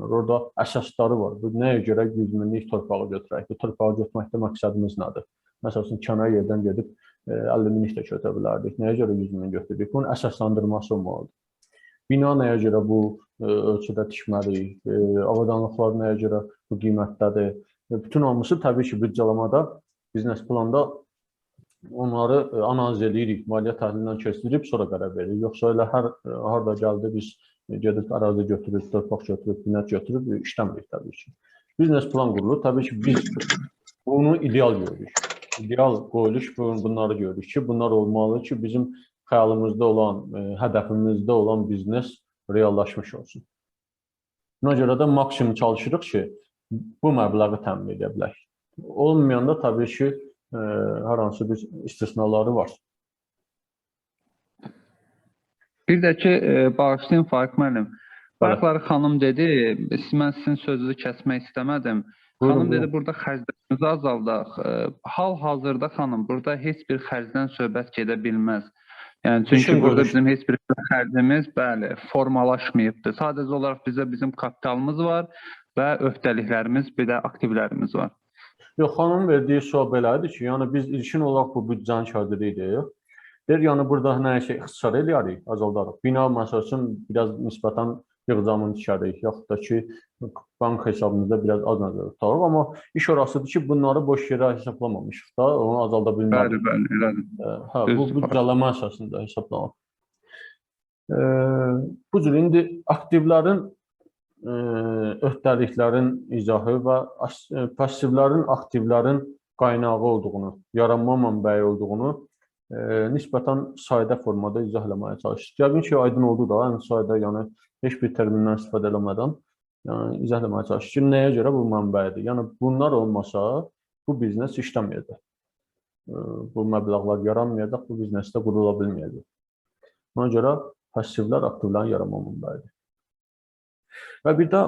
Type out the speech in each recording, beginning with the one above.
planlanır. Orada əsasları var. Bu nəyə görə 100 minlik torpağı götürək? Bu torpağı götürməkdə məqsədimiz nədir? Məsələn, kənar yerdən gedib 50 minlik də götürə bilərdik. Nəyə görə 100 min götürdük? Bunun əsaslandırması olmalıdır. Bina nəyə görə bu ölçüdə tikməliyik? Avadanlıqlar nəyə görə bu qiymətdədir? Bütün hamısı təbii ki, büdcələmədə, biznes planda onları analiz edirik, maliyyə təhlilindən keçirib sonra qərar veririk. Yoxsa elə hər harda gəldi biz gedib ərazi götürüb, torpaq götürüb, binət götürüb işləmirik təbii ki. Biznes plan qurulur. Təbii ki, biz bunu ideal görürük. İdeal qoyuluş bunları görürük ki, bunlar olmalı ki, bizim xəyalımızda olan, hədəfimizdə olan biznes reallaşmış olsun. Buna görə də maksimum çalışırıq ki, bu məbləği təmin edə bilək. Olmayanda təbii ki, hər hansı bir istisnaları var. Bir də ki, e, bağışlayın Faiq müəllim. Bayaqları xanım dedi, mən sizin sözünüzü kəsmək istəmədim. Buyurun, Xanım dedi, burada xərclərimizi azaldaq. E, Hal-hazırda xanım, burada heç bir xərcdən söhbət gedə bilməz. Yəni çünki İşin burada bizim heç bir xərcimiz, bəli, formalaşmayıbdır. Sadəcə olaraq bizə bizim kapitalımız var və öhdəliklərimiz, bir də aktivlərimiz var. Yox, xanımın verdiyi sual belədir ki, yəni biz ilkin olaraq bu büdcənin şagirdiyik. Deyir, yəni burada nəyisə ixtisar eləyərik, azaldarıq. Bina məsəl üçün biraz nisbətən yığcamını tikərik, yaxud da ki, bank hesabımızda biraz az nəzərdə tutarıq, amma iş orasıdır ki, bunları boş yerə hesablamamışıq da, onu azalda Bəli, bilmərik. bəli, elədir. Hə, bu Düzdür. büdcələmə əsasında hesablanır. Eee, Bu cür indi aktivlərin eee, öhdəliklərin izahı və e, passivlərin aktivlərin qaynağı olduğunu, yaranma mənbəyi olduğunu nisbətən sadə formada izah etməyə çalışdıq. Yəqin ki, aydın oldu da, ən sadə, yəni heç bir termindən istifadə etmədən yəni izah etməyə çalışdıq ki, nəyə görə bu mənbədir? Yəni bunlar olmasa bu biznes işləməyəcək. Bu məbləğlər yaranmayacaq, bu biznesdə qurula bilməyəcək. Ona görə passivlər aktivlərin yaranma mənbəyidir. Və bir də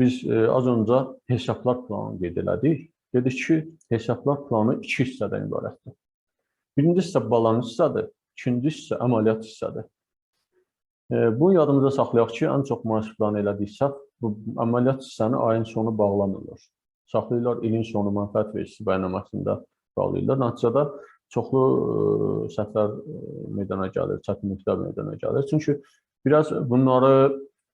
biz az öncə hesablar planını qeyd elədik. Dedik ki, hesablar planı iki hissədən ibarətdir. Birinci hissə balans hissədir, ikinci hissə əməliyyat hissədir. E, bunu yadımızda saxlayaq ki, ən çox maaş planı elədiksə, bu əməliyyat hissəni ayın sonu bağlamırlar. Saxlayırlar ilin sonu mənfəət vergisi bəyannaməsində bağlayırlar. Nəticədə çoxlu e, səhvlər e, meydana gəlir, çətinliklər meydana gəlir. Çünki biraz bunları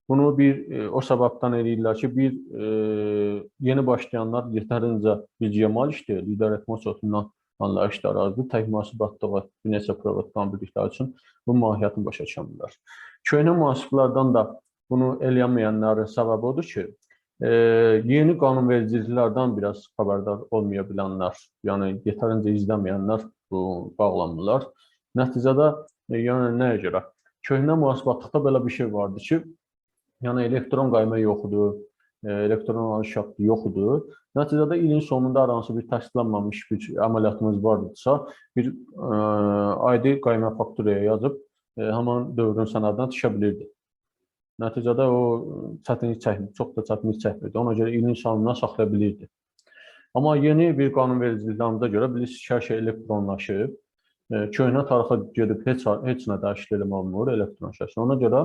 bunu bir o səbəbdən eləyirlər ki, bir e, yeni başlayanlar yetərincə bilgiyə malik deyil, lider etmə sortundan anlayışlar azdır. Tək mühasibatlığı bir neçə proqram bildikləri üçün bu mahiyyətini başa düşmürlər. Köhnə mühasiblərdən də bunu eləyənməyənlərin səbəbi odur ki, e, yeni qanunvericiliklərdən biraz xəbərdar olmaya bilənlər, yəni yetərincə izləməyənlər bu bağlanırlar. Nəticədə e, yəni nəyə görə? Köhnə mühasibatlıqda belə bir şey vardı ki, yəni elektron qayma yoxdur, e, elektron alış şərti yoxdur. Nəticədə ilin sonunda hər hansı bir təsdiqlənməmiş bir əməliyyatımız vardısa, bir ə, aydi qayma fakturaya yazıb ə, həmin dövrün sənədinə düşə bilirdi. Nəticədə o çətinlik çəkmir, çox da çətinlik çəkmirdi. Ona görə ilin sonuna saxlaya bilirdi. Amma yeni bir qanunvericiliklərimizə görə bilirsiniz ki, hər şey elektronlaşıb. E, Köhnə tarixə gedib heç heç nə dəyişiklik eləmək olmur elektron şəkildə. Ona görə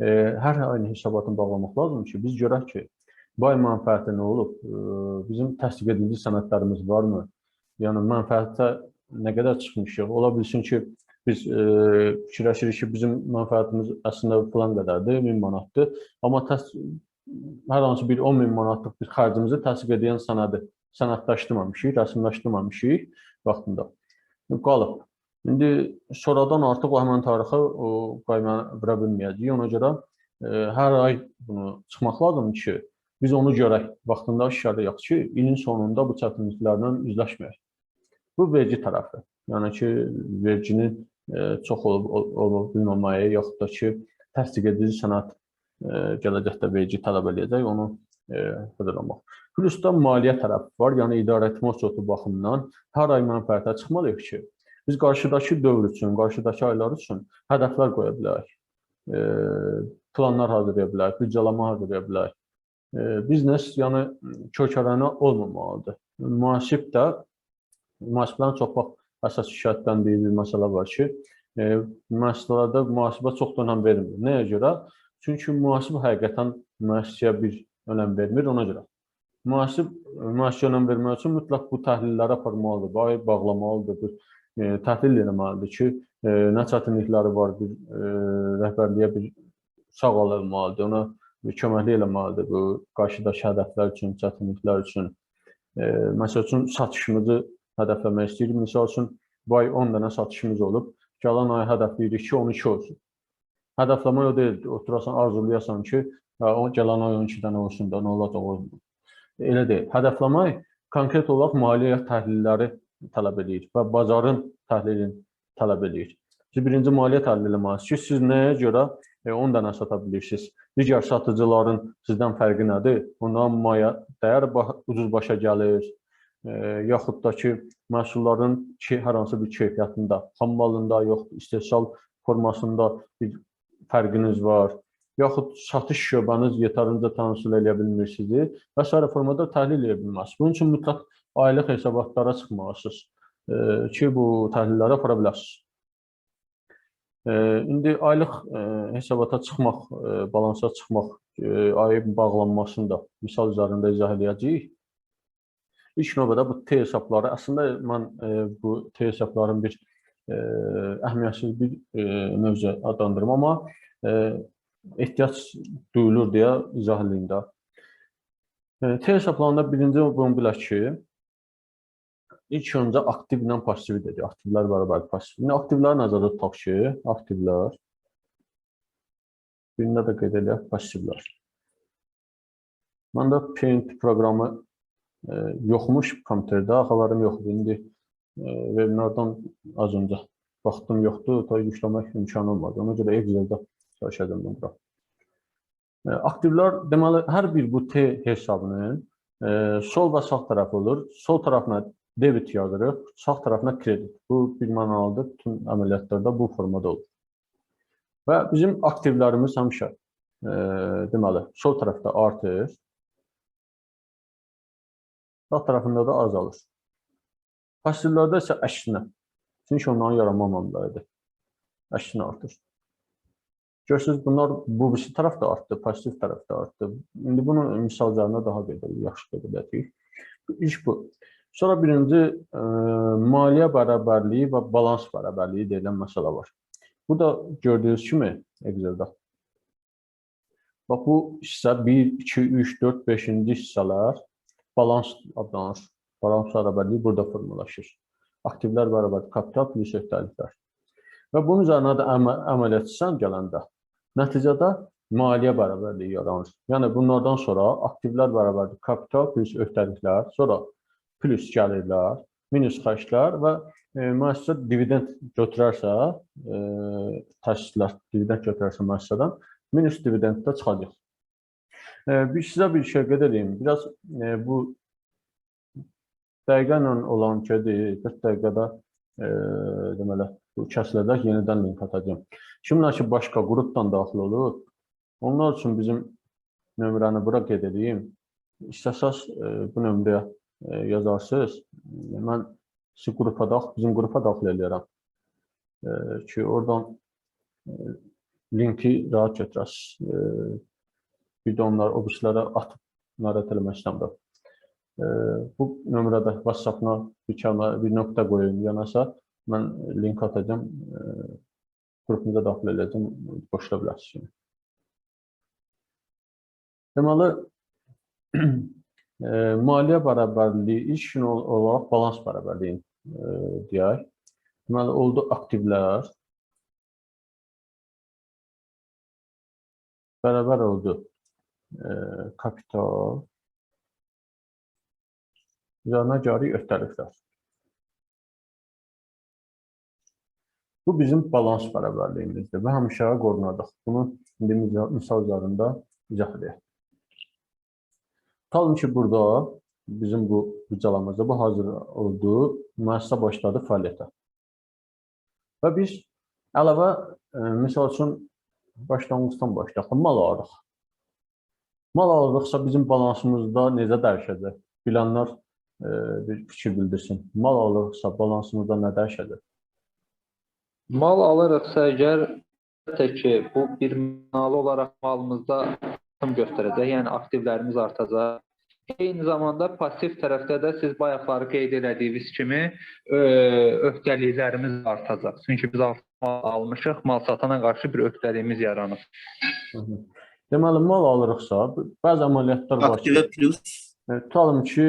e, hər ayın hesabatını bağlamaq lazımdır ki, biz görək ki, bu ay mənfəəti nə olub? Bizim təsdiq edilmiş sənədlərimiz varmı? Yəni mənfəətə nə qədər çıxmışıq? Ola bilsin ki, biz e, fikirləşirik ki, bizim mənfəətimiz əslində filan qədərdir, 1000 manatdır. Amma hər hansı bir 10 min manatlıq bir xərcimizi təsdiq edən sənədi sənədləşdirməmişik, rəsmiləşdirməmişik vaxtında. Qalıb. İndi sonradan artıq o həmin tarixə o qayma vura bilməyəcəyik. Ona görə e, hər ay bunu çıxmaq lazımdır ki, biz onu görək, vaxtında işarələyək ki, ilin sonunda bu çətinliklərlə üzləşməyək. Bu vergi tərəfi. Yəni ki, verginin e, çox olub ol- olub bilməməyi, yaxud da ki, təsdiq edici sənəd e, gələcəkdə vergi tələb eləyəcək, onu e, hazırlamaq. Plus da maliyyə tərəfi var. Yəni idarə etmə usulü baxımından hər ay mənfəətə çıxmalıyıq ki, biz qarşıdakı dövr üçün, qarşıdakı aylar üçün hədəflər qoya bilərik. E, planlar hazırlaya bilərik, büdcələmə hazırlaya bilərik. Biznes yəni kökələnə olmamalıdır. Müasib də müasiblərin çox vaxt əsas şikayətləndiyi bir məsələ var ki, müəssisələrdə mühasibə çox da önəm verilmir. Nəyə görə? Çünki mühasib həqiqətən müəssisəyə bir önəm vermir ona görə. Müasib müasir önəm vermək üçün mütləq bu təhlilləri aparmalıdır, ayı bağlamalıdır, bir təhlil etməlidir ki, nə çətinlikləri var, bir rəhbərliyə bir sağal olmalıdır, ona bir köməklik eləməlidir bu qarşıdakı hədəflər üçün, çətinliklər üçün. E, məsəl üçün satışımızı hədəfləmək istəyirik. Məsəl üçün bu ay 10 dənə satışımız olub. Gələn ay hədəfləyirik ki, 12 olsun. Hədəfləmək o deyil. Oturasan, arzulayasan ki, o gələn ay 12 dənə olsun da, nə olacaq o. Elə deyil. Hədəfləmək konkret olaraq maliyyə təhlilləri tələb edir və bazarın təhlilini tələb edir. Siz birinci maliyyə təhlili eləməlisiniz ki, siz nəyə görə e, 10 dənə sata bilirsiniz? Digər satıcıların sizdən fərqi nədir? Onların maya dəyər ucuz başa gəlir, e, yaxud da ki, məhsulların ki, hər hansı bir keyfiyyətində, xam malında, yox, istehsal formasında bir fərqiniz var, yaxud satış şöbəniz yetərincə tənsil edə bilmirsiniz və s. formada təhlil edə bilməzsiniz. Bunun üçün mütləq aylıq hesabatlara çıxmalısınız e, ki, bu təhlilləri apara bilərsiniz. İndi aylıq e, hesabata çıxmaq, e, balansa çıxmaq, e, ayın bağlanmasını da misal üzərində izah edəcəyik. İlk növbədə bu T hesabları, əslində mən bu T hesabların bir əhəmiyyətsiz bir mövzu adlandırım, amma ehtiyac duyulur deyə izah edeyim də. T hesablarında birinci bunu bilək ki, ilk öncə aktivlə pasivi dedik. Aktivlər bərabər pasiv. İndi aktivləri nəzərdə tutaq ki, aktivlər birində də qeyd edək passivlər. Məndə Paint proqramı e, yoxmuş kompüterdə, xəbərim yoxdur. İndi e, webinardan az öncə vaxtım yoxdur, ta yükləmək imkanı olmadı. Ona görə Excel-də çalışacağam bura. E, aktivlər deməli hər bir bu T hesabının e, sol və sağ tərəfi olur. Sol tərəfinə debit yazırıq, sağ tərəfinə kredit. Bu bir manualda bütün əməliyyatlarda bu formada olur. Və bizim aktivlərimiz həmişə e, deməli sol tərəfdə artır, sağ tərəfində də azalır. Passivlərdə isə əksinə. Çünki onların yaranma məbləğidir. Əksinə artır. Görürsünüz, bunlar bu birisi tərəfdə artdı, pasiv tərəfdə artdı. İndi bunu misal üzərində daha edək, yaxşı qeyd edək. İlk bu. Sonra birinci e, maliyyə bərabərliyi və balans bərabərliyi deyilən məsələ var. Burada gördüyünüz kimi Excel-də. Bax bu hissə 1, 2, 3, 4, 5-ci hissələr balans adlanır. Balans bərabərliyi burada formalaşır. Aktivlər bərabər kapital plus öhdəliklər. Və bunun üzərinə də əməl, əməl etsən gələndə nəticədə maliyyə bərabərliyi yaranır. Yəni bunlardan sonra aktivlər bərabərdir kapital plus öhdəliklər, sonra plus gəlirlər, minus xərclər və e, müəssisə dividend götürərsə, e, təşkilat dividend götürərsə müəssisədən, minus dividend də çıxacaq. E, bir sizə bir şey qeyd edeyim. Biraz e, bu dəqiqə ilə olan şeydir, 40 dəqiqədə e, deməli bu kəsiləcək, yenidən link atacağım. Kimlər ki başqa qrupdan daxil olur, onlar üçün bizim nömrəni bura qeyd edeyim. İstəsəz e, bu nömrəyə yazarsınız. Mən sizi qrupa daxil, bizim qrupa daxil edirəm. E, ki, oradan e, linki rahat götürəsiniz. E, bir də onlar o birisilərə atıb narahat eləmək istəmirəm. Bu nömrədə WhatsApp-na bir kəlmə, bir nöqtə qoyun yanasa, mən link atacağam. E, qrupumuza daxil edəcəm, qoşula bilərsiniz. Deməli, maliyyə bərabərliyi ilk gün ol- olaraq balans bərabərliyi deyək. Deməli, oldu aktivlər bərabər oldu kapital üzərinə cari öhdəliklər. Bu bizim balans bərabərliyimizdir və həmişə qorunadıq. Bunu indi misal üzərində izah edək. Tutalım ki, burada bizim bu büdcələmizdə bu hazır oldu, müəssisə başladı fəaliyyətə. Və biz əlavə, e, misal üçün, başlanğıcdan başlayaq, mal alırıq. Mal alırıqsa bizim balansımızda necə dəyişəcək? Bilənlər e, bir fikir bildirsin. Mal alırıqsa balansımızda nə dəyişəcək? Mal alırıqsa əgər əlbəttə ki, bu bir mənalı olaraq malımızda göstərəcək. Yəni aktivlərimiz artacaq. Eyni zamanda passiv tərəfdə də siz bayaqları qeyd elədiyiniz kimi ö, öhdəliklərimiz artacaq. Çünki biz mal almışıq, mal satana qarşı bir öhdəliyimiz yaranır. Deməli, mal alırıqsa, bəzi əməliyyatlar var ki, Aktive plus e, tutalım ki,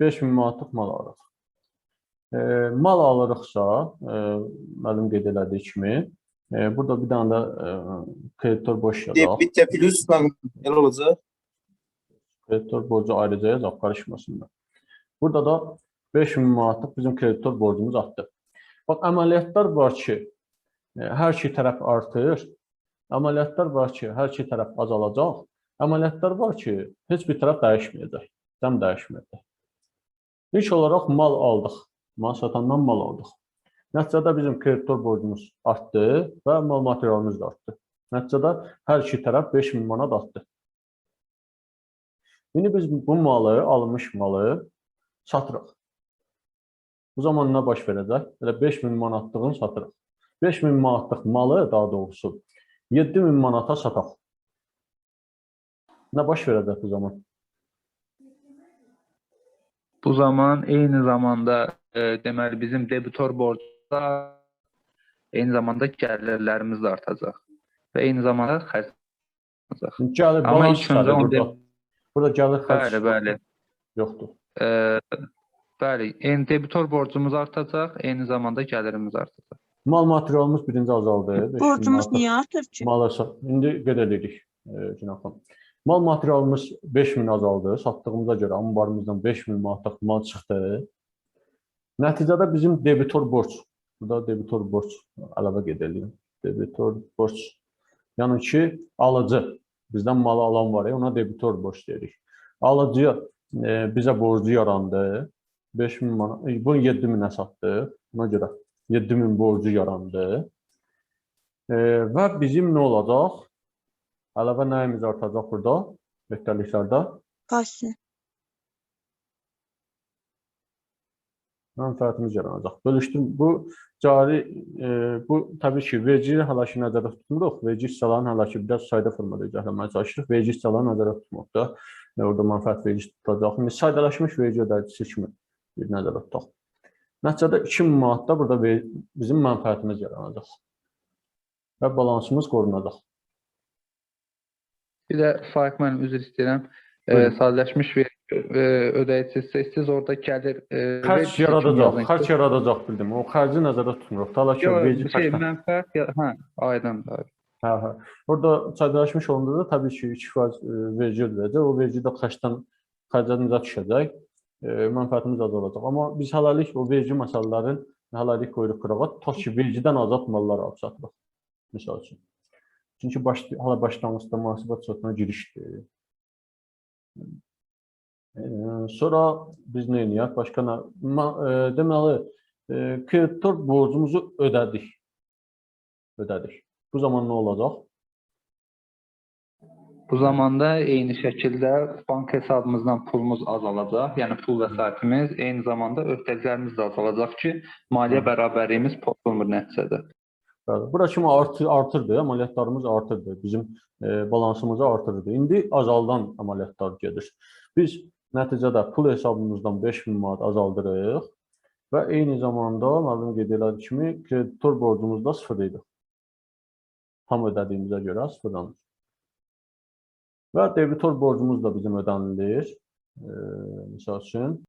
5000 manatlıq mal alırıq. E, mal alırıqsa, e, müəllim qeyd elədiyi kimi, e, burada bir dənə də e, kreditor boş yazaq. debite plus nə olacaq? kreditor borcu ayrıca yazaq, qarışmasınlar. Burada da 5000 manatlıq bizim kreditor borcumuz artdı. Bax, əməliyyatlar var ki, e, hər iki tərəf artır. Əməliyyatlar var ki, hər iki tərəf azalacaq. Əməliyyatlar var ki, heç bir tərəf dəyişməyəcək. Dəm dəyişməyəcək. İlk olaraq mal aldıq. Mal satandan mal aldıq. Nəticədə bizim kreditor borcumuz artdı və mal materialımız da artdı. Nəticədə hər iki tərəf 5000 manat artdı. İndi biz bu malı, alınmış malı satırıq. Bu zaman nə baş verəcək? Elə 5000 manatlığını satırıq. 5000 manatlıq malı daha doğrusu 7000 manata sataq. Nə baş verəcək bu zaman? Bu zaman eyni zamanda e, deməli bizim debitor borcu eyni zamanda gəlirlərimiz də artacaq və eyni zamanda xərc artacaq. Şimdi gəlir Amma balans ilk öncə burada. Burada gəlir xərc Bəli, bəli. yoxdur. E, bəli, eyni debitor borcumuz artacaq, eyni zamanda gəlirimiz artacaq. Mal materialımız birinci azaldı. 5000 Borcumuz niyə artır ki? Sat. İndi qeyd edirik e, Günel xanım. Mal materialımız 5000 azaldı. Satdığımıza görə anbarımızdan 5000 manatlıq mal çıxdı. Nəticədə bizim debitor borc, burada debitor borc əlavə qeyd edelim. Debitor borc. Yəni ki, alıcı bizdən malı alan var ona debitor borc deyirik. Alıcıya e, bizə borcu yarandı. 5000 manat, e, bunu 7000-ə satdıq. Ona görə 7000 borcu yarandı. E, və bizim nə olacaq? Əlavə nəyimiz artacaq burada? Öhdəliklərdə Passi. Mənfəətimiz yaranacaq. Bölüşdürmə bu cari e, bu təbii ki, vergi hələ ki nəzərdə tutmuruq. Vergi hissələrinin hələ ki biraz sayda formada izahləməyə çalışırıq. Vergi hissələrini nəzərdə tutmuruq da. E, orada mənfəət vergisi tutacaq. İndi sadələşmiş vergi ödəyicisi kimi bir nəzərdə tutaq. Nəticədə 2000 manatda burada bizim mənfəətimiz yaranacaq. Və balansımız qorunacaq. Bir də Faiq müəllim üzr istəyirəm. E, sadələşmiş vergi e, ödəyicisi seçsiniz, orada gəlir e, Xərc yaradacaq, xərc yaradacaq bildim. O xərci nəzərdə tutmuruq. Təbii ki, vergi şey, xərcdən- mənfəət, hə, aydındır. Hə, hə. Orada sadələşmiş olanda da təbii ki, 2% e, vergi ödəyəcək. O vergi də xərcdən xərclərimiz düşəcək. E, mənfəətimiz azalacaq. Amma biz hələlik o vergi məsələlərin hələlik qoyuruq qırağa. Tutaq ki, vergidən azad mallar alıb satırıq. Məsəl üçün. Çünki baş hələ başlanğıcda mühasibat sotuna girişdir. Sonra biz nə edək? Başqa nə? E, deməli, e, kreditor borcumuzu ödədik. Ödədik. Bu zaman nə olacaq? Bu zamanda eyni şəkildə bank hesabımızdan pulumuz azalacaq, yəni pul vəsaitimiz, eyni zamanda öhdəliklərimiz də azalacaq ki, maliyyə bərabərliyimiz pozulmur nəticədə. Bəli. Bura kimi artır, artırdı, əməliyyatlarımız artırdı. Bizim e, balansımızı artırdı. İndi azaldan əməliyyatlar gedir. Biz nəticədə pul hesabımızdan 5000 manat azaldırıq və eyni zamanda müəllim qeyd elədiyi kimi kreditor borcumuz da sıfır idi. Tam ödədiyimizə görə sıfırlanır. Və debitor borcumuz da bizim ödənilir. E, misal üçün